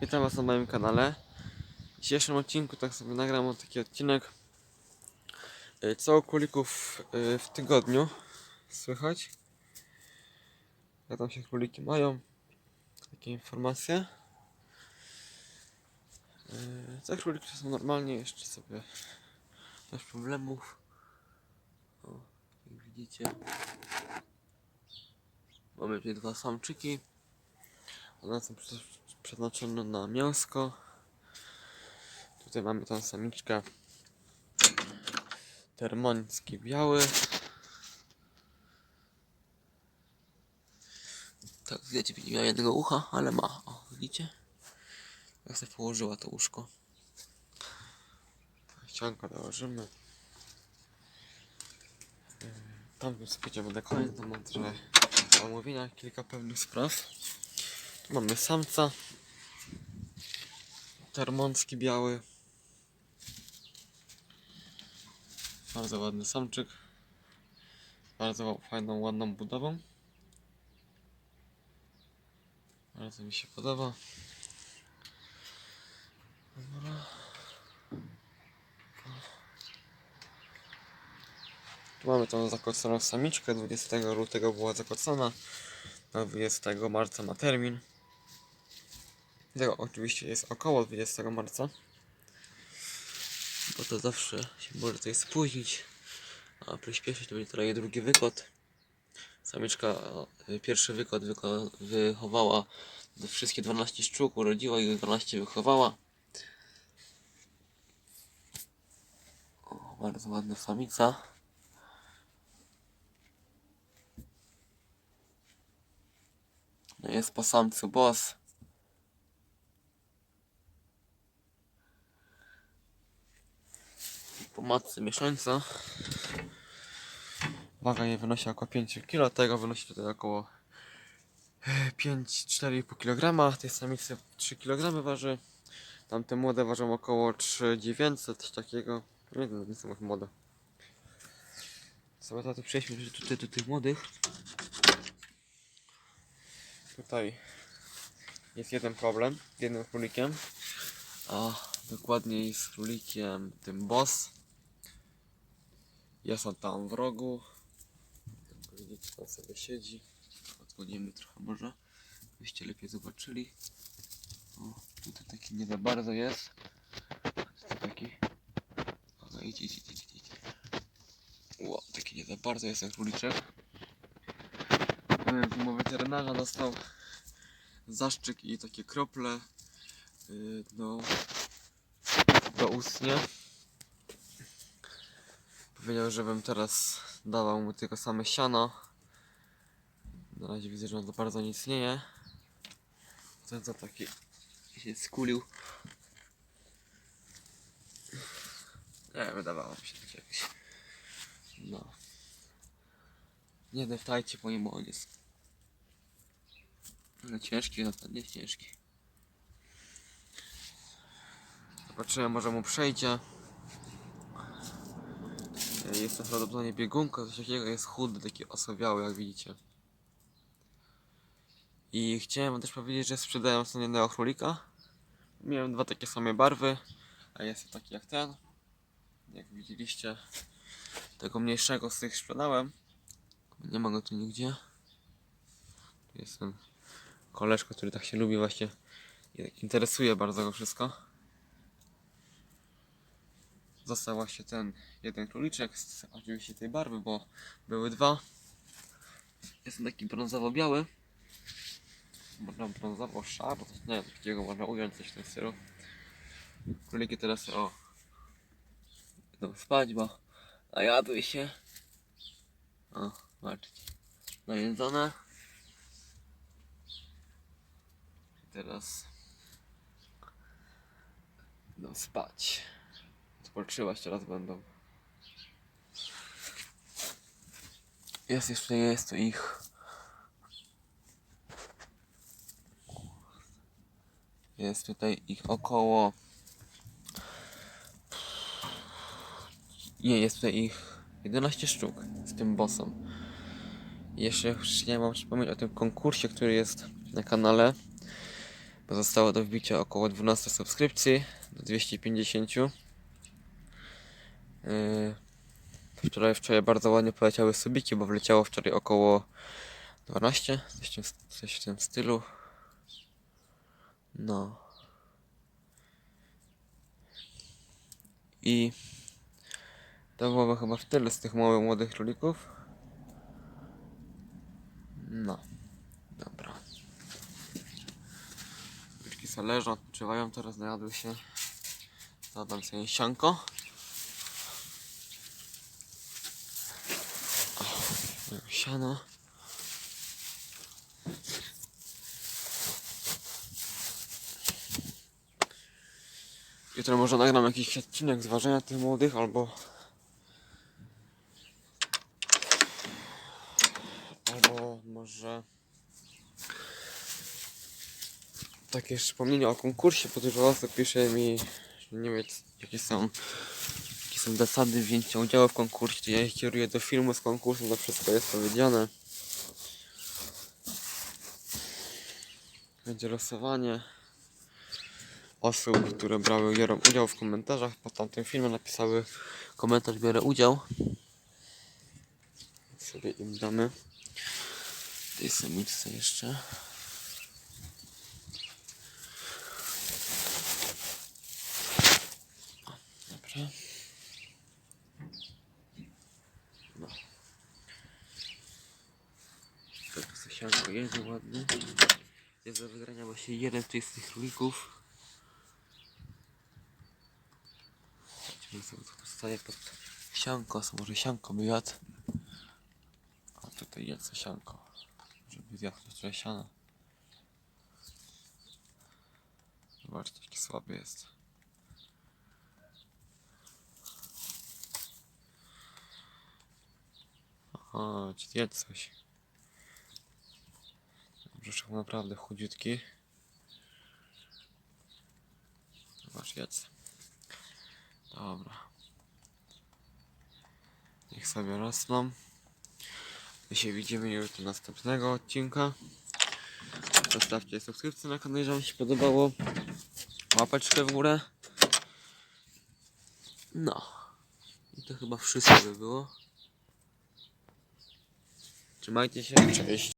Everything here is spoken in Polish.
Witam Was na moim kanale. W dzisiejszym odcinku tak sobie nagram taki odcinek y, co królików y, w tygodniu słychać. Jak tam się króliki mają. Takie informacje. Y, Co króliki są normalnie jeszcze sobie bez problemów. O, jak widzicie. Mamy tutaj dwa samczyki. One są prze- przeznaczone na mięsko. Tutaj mamy tą samiczkę. Termoński biały. Tak, wiecie, nie miała jednego ucha, ale ma. O, widzicie? Jak sobie położyła to łóżko. Ściankę dołożymy. Yy, Tam już będziemy do końca, to mam trochę omówienia kilka pewnych spraw. Tu mamy samca. Termonski biały. Bardzo ładny samczyk. Bardzo fajną, ładną budową. Bardzo mi się podoba. Dobra. Tu mamy tą zakoconą samiczkę. 20 lutego była zakocona. Na 20 marca ma termin. Tego oczywiście jest około 20 marca. Bo to zawsze się może coś spóźnić. A przyspieszyć to będzie trochę drugi wykład. Samiczka e, pierwszy wykład wyko- wychowała wszystkie 12 sztuk, urodziła i 12 wychowała. O, bardzo ładna samica. No jest po samcu boss. Matce mieszańca. Waga jej wynosi około 5 kg, tego wynosi tutaj około e, 5-4,5 kg. Tej samicy 3 kg waży. Tamte młode ważą około 3900, coś takiego. Nie wiem, nie są młode. Sobie to przejdźmy tutaj do tych młodych. Tutaj jest jeden problem z jednym królikiem. A dokładniej z królikiem tym boss. Jest on tam w rogu. Jak widzicie, tam sobie siedzi. Odsłonimy trochę może, byście lepiej zobaczyli. O, tutaj taki nie za bardzo jest. Tutaj taki. Idź, idź, idź, idź, idź. Ło, taki nie za bardzo jest ten króliczek. W weterynarza, dostał zaszczyk i takie krople yy, do, do ustnie. Powiedział, żebym teraz dawał mu tylko same siano. Na razie widzę, że on za bardzo nie je. Ten co taki się skulił. Nie, wydawało mi się tak jakieś. No. Nie deptajcie po nim, bo on jest ale ciężki, naprawdę nie ciężki. Zobaczymy, może mu przejdzie. Jest to prawdopodobnie biegunka, coś takiego, jest chudy, taki osobiały, jak widzicie. I chciałem też powiedzieć, że sprzedają sobie jednego królika. Miałem dwa takie same barwy, a jest taki jak ten. Jak widzieliście, tego mniejszego z tych sprzedałem. Nie ma go tu nigdzie. Jest ten koleżka, który tak się lubi właśnie tak interesuje bardzo go wszystko. Został właśnie ten jeden króliczek z oczywiście tej barwy, bo były dwa. Jest taki brązowo-biały. Można brązowo-szaro, coś nie wiem, takiego można ująć coś w tym stylu. Króliki teraz o idą spać, bo najadły się. O, zobaczcie. Najedzone. Teraz idą spać. Odpoczywać teraz będą. Jest jeszcze, jest ich. Jest tutaj ich około. Nie, jest tutaj ich 11 sztuk z tym bossem. Jeszcze chciałem wam przypomnieć o tym konkursie, który jest na kanale. bo zostało do wbicia około 12 subskrypcji do 250. Yy, wczoraj, wczoraj bardzo ładnie poleciały subiki, bo wleciało wczoraj około 12, coś w tym, coś w tym stylu. No. I to byłoby chyba w tyle z tych małych młodych królików. No. Dobra. Króliczki sobie leżą, odpoczywają, teraz najadły się. Zadam sobie sianko. O, Siano. Jutro może nagram jakiś odcinek z ważenia tych młodych albo albo może takie wspomnienie o konkursie, bo dużo osób pisze mi, nie wie jakie są są zasady wzięcia udziału w konkursie, ja kieruję do filmu z konkursu, to wszystko jest powiedziane. Będzie losowanie osób, które brały biorą udział w komentarzach. Pod tamtym filmem napisały komentarz biorę udział. Sobie im damy. Tej samiczce jeszcze O, dobra no tak to sianko jedzie ładnie jest do wygrania właśnie jeden z tych, z tych królików Zobaczmy co tu staje pod sianko, może sianko by jadł. A tutaj jest sianko. Żeby zjadł trochę siana. Zobaczcie jaki słaby jest. Aha, czy jedz coś. Brzuszek naprawdę chudziutki. Zobacz, jedz. Dobra. Niech sobie rosną. My się widzimy już do następnego odcinka. Zostawcie subskrypcję na kanale, jeżeli się podobało. Łapeczkę w górę. No. I to chyba wszystko by było. Trzymajcie się. Cześć.